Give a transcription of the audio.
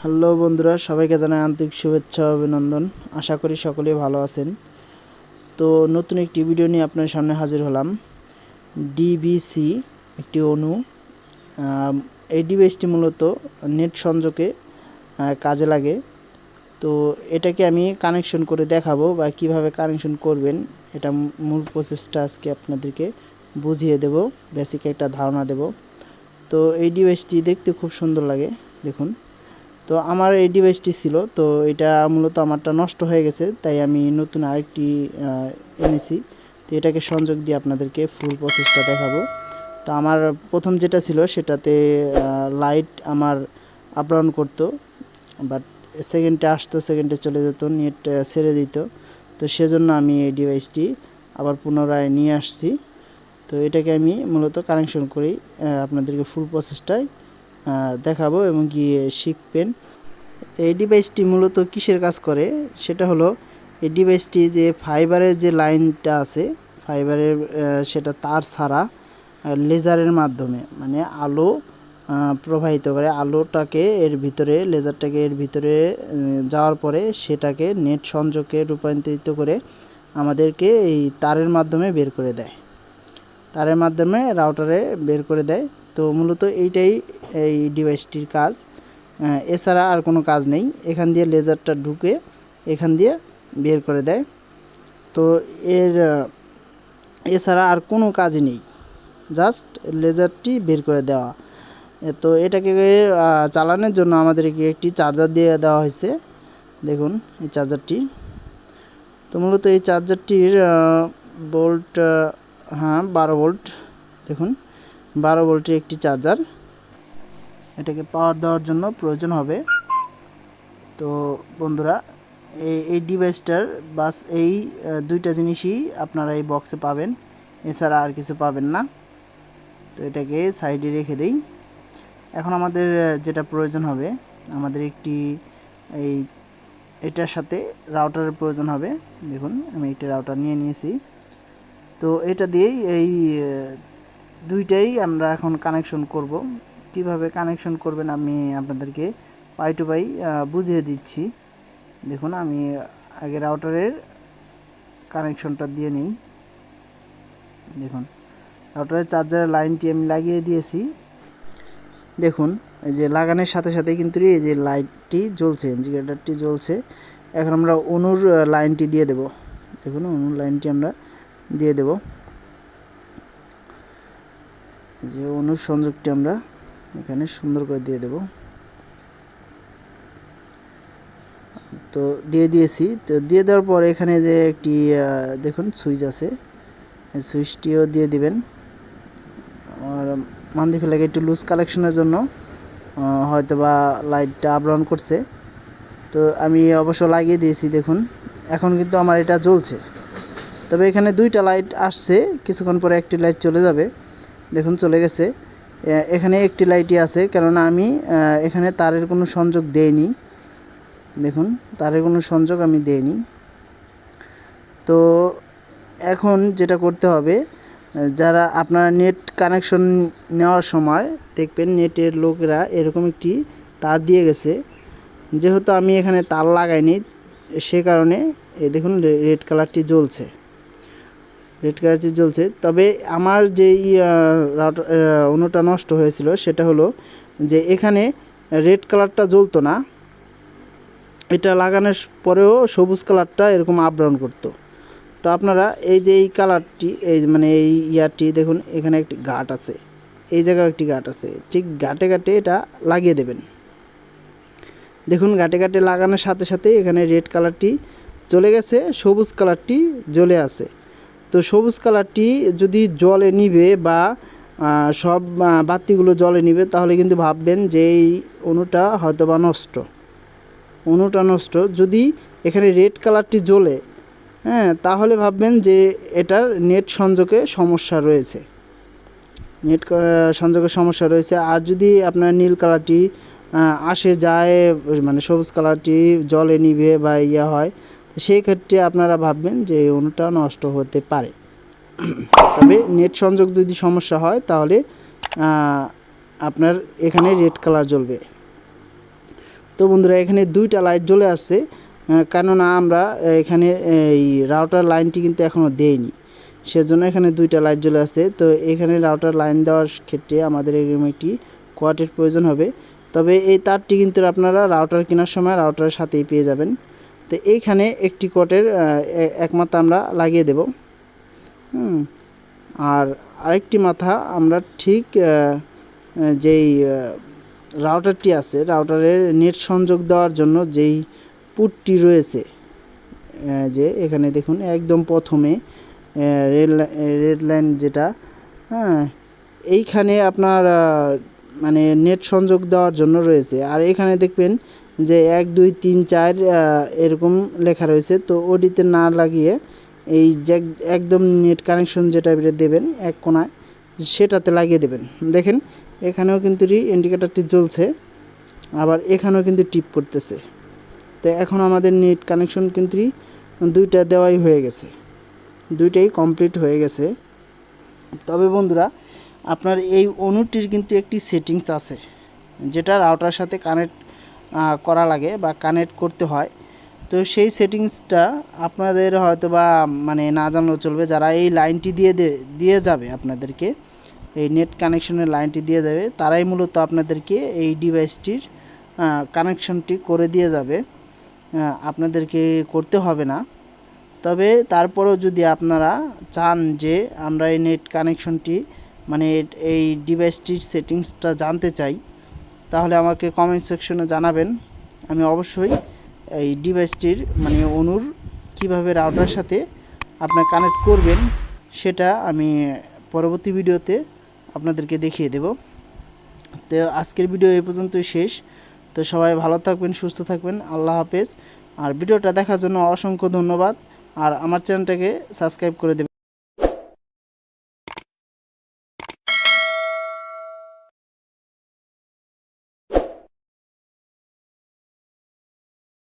Hello বন্ধুরা সবাইকে জানাই আন্তরিক শুভেচ্ছা অভিনন্দন। আশা করি সকলেই ভালো আছেন। তো নতুন একটি ভিডিও নিয়ে আপনার সামনে হাজির হলাম। ডিবিসি একটি আম, এই ডিভাইসটি মূলত নেট সংযোগে কাজে লাগে। তো এটাকে আমি কানেকশন করে দেখাবো বা কীভাবে কানেকশন করবেন এটা মূল প্রসেসটা আজকে আপনাদেরকে বুঝিয়ে দেব বেসিক একটা ধারণা দেব। তো এই ডিভাইসটি দেখতে খুব সুন্দর লাগে দেখুন। তো আমার এই ডিভাইসটি ছিল, তো এটা মূলত আমারটা নষ্ট হয়ে গেছে, তাই আমি নতুন আরেকটি এনেছি। তো এটাকে সংযোগ দিয়ে আপনাদেরকে ফুল প্রসেসটা দেখাবো। তো আমার প্রথম যেটা ছিল, সেটাতে লাইট আমার আপ ডাউন করতো বাট সেকেন্ডে আসতো সেকেন্ডে চলে যেত নেট ছেড়ে দিত। তো সেজন্য আমি এই ডিভাইসটি আবার পুনরায় নিয়ে আসছি। তো এটাকে আমি মূলত কানেকশন করি আপনাদেরকে ফুল প্রসেসটাই দেখাবো এবং কি শিখবেন। এই ডিভাইসটি মূলত কিসের কাজ করে? সেটা হলো, এই ডিভাইসটি যে ফাইবারের যে লাইনটা আছে ফাইবারের সেটা তার ছাড়া লেজারের মাধ্যমে মানে আলো প্রবাহিত করে, আলোটাকে এর ভিতরে লেজারটাকে এর ভিতরে যাওয়ার পরে সেটাকে নেট সংযোগে রূপান্তরিত করে আমাদেরকে এই তারের মাধ্যমে বের করে দেয়। তারের মাধ্যমে রাউটারে বের করে দেয়। তো মূলত এইটাই এই ডিভাইসটির কাজ। এছাড়া আর কোনো কাজ নেই। এখান দিয়ে লেজারটা ঢুকে এখান দিয়ে বের করে দেয়। তো এর এছাড়া আর কোনো কাজই নেই। জাস্ট লেজারটি বের করে দেওয়া। তো এটাকে চালানোর জন্য আমাদেরকে একটি চার্জার দিয়ে দেওয়া হয়েছে। দেখুন এই চার্জারটি। তো মূলত এই চার্জারটির বোল্ট হ্যাঁ বারো ভোল্ট দেখুন। বারো ভোল্টের একটি চার্জার এটাকে পাওয়ার দেওয়ার জন্য প্রয়োজন হবে। তো বন্ধুরা, এই এই ডিভাইসটার বাস এই দুইটা জিনিসই আপনারা এই বক্সে পাবেন। এছাড়া আর কিছু পাবেন না। তো এটাকে সাইডে রেখে দেই। এখন আমাদের যেটা প্রয়োজন হবে, আমাদের একটি এই, এটার সাথে রাউটারের প্রয়োজন হবে। দেখুন, আমি একটা রাউটার নিয়ে নিয়েছি। তো এটা দিয়েই এই দুইটাই আমরা এখন কানেকশন করব। কীভাবে কানেকশন করবেন আমি আপনাদেরকে পাই টু পাই বুঝিয়ে দিচ্ছি। দেখুন, আমি আগে রাউটারের কানেকশনটা দিয়ে নিই। দেখুন রাউটারের চার্জারের লাইনটি আমি লাগিয়ে দিয়েছি। দেখুন, এই যে লাগানোর সাথে সাথে কিন্তু এই যে লাইটটি জ্বলছে ইন্ডিকেটারটি জ্বলছে। এখন আমরা অনুর লাইনটি দিয়ে দেব। দেখুন, অনুর লাইনটি আমরা দিয়ে দেব। যে অনুর সংযোগটি আমরা এখানে সুন্দর করে দিয়ে দেব। তো দিয়ে দিয়েছি। তো দিয়ে দেওয়ার পর এখানে যে একটি দেখুন, সুইচ আছে। সুইচটিও দিয়ে দিবেন। আর মান্দি ফেলাকে একটু লুজ কালেকশনের জন্য হয়তো বা লাইটটা ডাউন করছে। তো আমি অবশ্য লাগিয়ে দিয়েছি, দেখুন। এখন কিন্তু আমার এটা জ্বলছে। তবে এখানে দুইটা লাইট আসছে। কিছুক্ষণ পরে একটি লাইট চলে যাবে। দেখুন চলে গেছে। এখানে একটি লাইটই আছে, কেননা আমি এখানে তারের কোনো সংযোগ দেইনি। দেখুন, তারের কোনো সংযোগ আমি দেইনি। তো এখন যেটা করতে হবে যারা আপনারা নেট কানেকশন নেওয়ার সময় দেখবেন নেটের লোকেরা এরকম একটি তার দিয়ে গেছে। যেহেতু আমি এখানে তার লাগাইনি, সে কারণে এই দেখুন রেড কালারটি জ্বলছে। রেড কালারটি জ্বলছে। তবে আমার যে অনুটা নষ্ট হয়েছিল সেটা হলো যে এখানে রেড কালারটা জ্বলতো না। এটা লাগানোর পরেও সবুজ কালারটা এরকম আপ ডাউন করতো। তো আপনারা এই যে এই কালারটি, এই মানে এই ইয়ারটি দেখুন, এখানে একটি গাট আছে। এই জায়গায় একটি গাট আছে। ঠিক গাটে গাটে এটা লাগিয়ে দেবেন। দেখুন গাটে গাটে লাগানোর সাথে সাথে এখানে রেড কালারটি চলে গেছে, সবুজ কালারটি জ্বলে আছে। তো সবুজ কালারটি যদি জলে নিবে বা সব বাতিগুলো জলে নিবে, তাহলে কিন্তু ভাববেন যে এই অণুটা হয়তো বা নষ্ট। অণুটা নষ্ট। যদি এখানে রেড কালারটি জ্বলে হ্যাঁ তাহলে ভাববেন যে এটার নেট সংযোগে সমস্যা রয়েছে। নেট সংযোগের সমস্যা রয়েছে। আর যদি আপনার নীল কালারটি আসে যায় মানে সবুজ কালারটি জলে নিবে বা ইয়ে হয় সেই ক্ষেত্রে আপনারা ভাববেন যে অণুটা নষ্ট হতে পারে। তবে নেট সংযোগ যদি সমস্যা হয়, তাহলে আপনার এখানে রেড কালার জ্বলবে। তো বন্ধুরা, এখানে দুইটা লাইট জ্বলে আসছে কেননা আমরা এখানে এই রাউটার লাইনটি কিন্তু এখনও দেইনি। সেজন্য এখানে দুইটা লাইট জ্বলে আছে তো এখানে রাউটার লাইন দেওয়ার ক্ষেত্রে আমাদের এরকম একটি কোয়ার্টের প্রয়োজন হবে। তবে এই তারটি কিন্তু আপনারা রাউটার কেনার সময় রাউটারের সাথেই পেয়ে যাবেন। তো এইখানে একটি কোয়ার্টের একমাত্র আমরা লাগিয়ে দেব। হুম, আর আরেকটি মাথা আমরা ঠিক যেই রাউটারটি আছে, রাউটারের নেট সংযোগ দেওয়ার জন্য যেই পুটটি রয়েছে যে এখানে দেখুন একদম প্রথমে রেড রেড লাইন যেটা হ্যাঁ এইখানে আপনার মানে নেট সংযোগ দেওয়ার জন্য রয়েছে। আর এখানে দেখবেন যে এক, দুই, তিন, চার এরকম লেখা রয়েছে। তো ওডিতে না লাগিয়ে এই যে একদম নেট কানেকশন যেটা দেবেন এক কোনায়, সেটাতে লাগিয়ে দেবেন। দেখেন, এখানেও কিন্তু রি ইন্ডিকেটারটি জ্বলছে, আবার এখানেও কিন্তু টিপ করতেছে। তো এখন আমাদের নেট কানেকশন কিন্তু দুইটা দেওয়াই হয়ে গেছে। দুইটাই কমপ্লিট হয়ে গেছে। তবে বন্ধুরা, আপনার এই অনুটির কিন্তু একটি সেটিংস আছে, যেটা রাউটার সাথে কানেক্ট করা লাগে বা কানেক্ট করতে হয়। তো সেই সেটিংসটা আপনাদের হয়তো বা মানে না জানলেও চলবে। যারা এই লাইনটি দিয়ে দিয়ে যাবে আপনাদেরকে, এই নেট কানেকশনের লাইনটি দিয়ে যাবে তারাই মূলত আপনাদেরকে এই ডিভাইসটির কানেকশনটি করে দিয়ে যাবে। আপনাদেরকে করতে হবে না। তবে তারপরেও যদি আপনারা চান যে আমরা এই নেট কানেকশনটি মানে এই ডিভাইসটির সেটিংসটা জানতে চাই তাহলে আমাকে কমেন্ট সেকশনে জানাবেন। আমি অবশ্যই এই ডিভাইসটির মানে অনুর কীভাবে রাউটার সাথে আপনার কানেক্ট করবেন, সেটা আমি পরবর্তী ভিডিওতে আপনাদেরকে দেখিয়ে দেব। তো আজকের ভিডিও এই পর্যন্তই শেষ। তো সবাই ভালো থাকবেন, সুস্থ থাকবেন, আল্লাহ হাফেজ। আর ভিডিওটা দেখার জন্য অসংখ্য ধন্যবাদ। আর আমার চ্যানেলটাকে সাবস্ক্রাইব করে দেবেন।